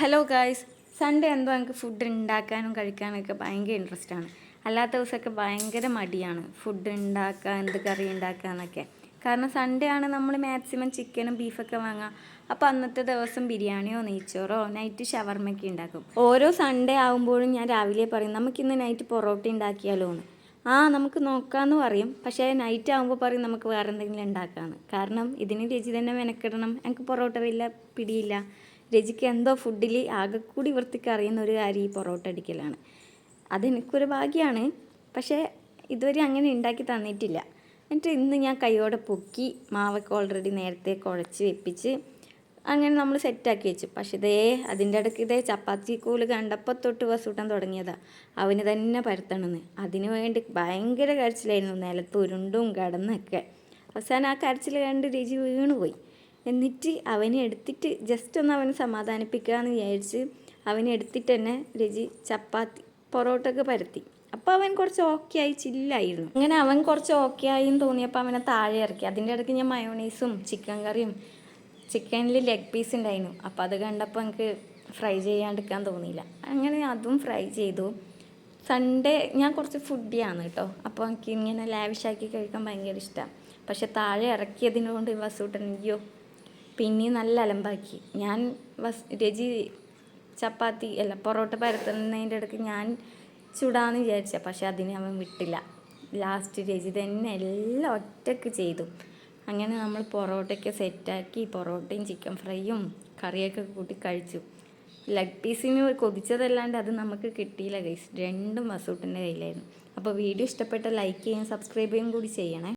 Hello guys Sunday എന്തോ എനിക്ക് food ഉണ്ടാക്കാനും കഴിക്കാനൊക്കെ ഭയങ്കര ഇൻട്രസ്റ്റ് ആണ്. അല്ലാത്ത ദിവസമൊക്കെ ഭയങ്കര മടിയാണ്. ഫുഡ് ഉണ്ടാക്കുക എന്ത് കറി ഉണ്ടാക്കുക എന്നൊക്കെ. കാരണം സൺഡേ ആണ് നമ്മൾ മാക്സിമം ചിക്കനും ബീഫൊക്കെ വാങ്ങുക അപ്പോൾ അന്നത്തെ ദിവസം ബിരിയാണിയോ നെയ്ച്ചോറോ നൈറ്റ് ഷവർമ്മയൊക്കെ ഉണ്ടാക്കും ഓരോ സൺഡേ ആകുമ്പോഴും ഞാൻ രാവിലെ പറയും നമുക്കിന്ന് നൈറ്റ് പൊറോട്ട ഉണ്ടാക്കിയാലോ എന്ന് ആ നമുക്ക് നോക്കാമെന്ന് പറയും. പക്ഷേ നൈറ്റ് ആകുമ്പോൾ പറയും നമുക്ക് വേറെ എന്തെങ്കിലും ഉണ്ടാക്കാമെന്ന് കാരണം ഇതിന് രുചി തന്നെ മെനക്കെടണം. എനിക്ക് പൊറോട്ട വലിയ പിടിയില്ല. രജിക്ക് എന്തോ ഫുഡിൽ ആകെക്കൂടി വൃത്തിക്ക് അറിയുന്ന ഒരു കാര്യം ഈ പൊറോട്ട അടിക്കലാണ്. അതെനിക്കൊരു ഭാഗ്യമാണ് പക്ഷേ ഇതുവരെ അങ്ങനെ ഉണ്ടാക്കി തന്നിട്ടില്ല. എന്നിട്ട് ഇന്ന് ഞാൻ കൈയോടെ പൊക്കി മാവൊക്കെ ഓൾറെഡി നേരത്തെ കുഴച്ച് വെപ്പിച്ച് അങ്ങനെ നമ്മൾ സെറ്റാക്കി വെച്ചു. പക്ഷേ ഇതേ അതിന്റെ ഇടയ്ക്ക് ഇതേ ചപ്പാത്തി കൂൽ കണ്ടപ്പോൾ തൊട്ട് വസൂട്ടാൻ തുടങ്ങിയതാ. അവന് തന്നെ പരത്തണമെന്ന് അതിന് വേണ്ടി ഭയങ്കര കരച്ചിലായിരുന്നു. നിലത്ത് ഉരുണ്ടും കിടന്നൊക്കെ. അവസാനം ആ കരച്ചിൽ കണ്ട് രുചി വീണുപോയി. എന്നിട്ട് അവനെ എടുത്തിട്ട് ജസ്റ്റ് ഒന്ന് അവനെ സമാധാനിപ്പിക്കുക എന്ന് വിചാരിച്ച് അവനെ എടുത്തിട്ട് തന്നെ രജി ചപ്പാത്തി പൊറോട്ടൊക്കെ പരത്തി. അപ്പോൾ അവൻ കുറച്ച് ഓക്കെ ആയി ചില്ലായിരുന്നു അങ്ങനെ അവൻ കുറച്ച് ഓക്കെ ആയി എന്ന് തോന്നിയപ്പോൾ അവനെ താഴെ ഇറക്കി. അതിന്റെ ഇടയ്ക്ക് ഞാൻ മയോണൈസും ചിക്കൻ കറിയും ചിക്കനിൽ ലെഗ് പീസ് ഉണ്ടായിരുന്നു. അപ്പോൾ അത് കണ്ടപ്പോൾ എനിക്ക് ഫ്രൈ ചെയ്യാണ്ടിരിക്കാൻ തോന്നിയില്ല. അങ്ങനെ അതും ഫ്രൈ ചെയ്തു. സൺഡേ ഞാൻ കുറച്ച് ഫുഡിയാണ് കേട്ടോ അപ്പോൾ എനിക്ക് ഇങ്ങനെ ലാവിഷാക്കി കഴിക്കാൻ ഭയങ്കര ഇഷ്ടമാണ് പക്ഷെ താഴെ ഇറക്കിയതിനോണ്ട് വസൂട്ടൻ അയ്യോ പിന്നെയും നല്ല അലമ്പാക്കി. ഞാൻ വസ് രജി ചപ്പാത്തി അല്ല പൊറോട്ട പരത്തുന്നതിന്റെ ഇടയ്ക്ക് ഞാൻ ചുടാന്ന് വിചാരിച്ച പക്ഷെ അതിനെ അവൻ വിട്ടില്ല. ലാസ്റ്റ് രജി തന്നെ എല്ലാം ഒറ്റയ്ക്ക് ചെയ്തു. അങ്ങനെ നമ്മൾ പൊറോട്ടയൊക്കെ സെറ്റാക്കി പൊറോട്ടയും ചിക്കൻ ഫ്രൈയും കറിയൊക്കെ കൂട്ടി കഴിച്ചു. ലെഗ് പീസിന് കൊതിച്ചതല്ലാണ്ട് അത് നമുക്ക് കിട്ടിയില്ല ഗൈസ്. രണ്ടും വസൂട്ടിന്റെ കയ്യിലായിരുന്നു. അപ്പോൾ വീഡിയോ ഇഷ്ടപ്പെട്ട ലൈക്ക് ചെയ്യാൻ സബ്സ്ക്രൈബ് ചെയ്യുകയും കൂടി ചെയ്യണേ.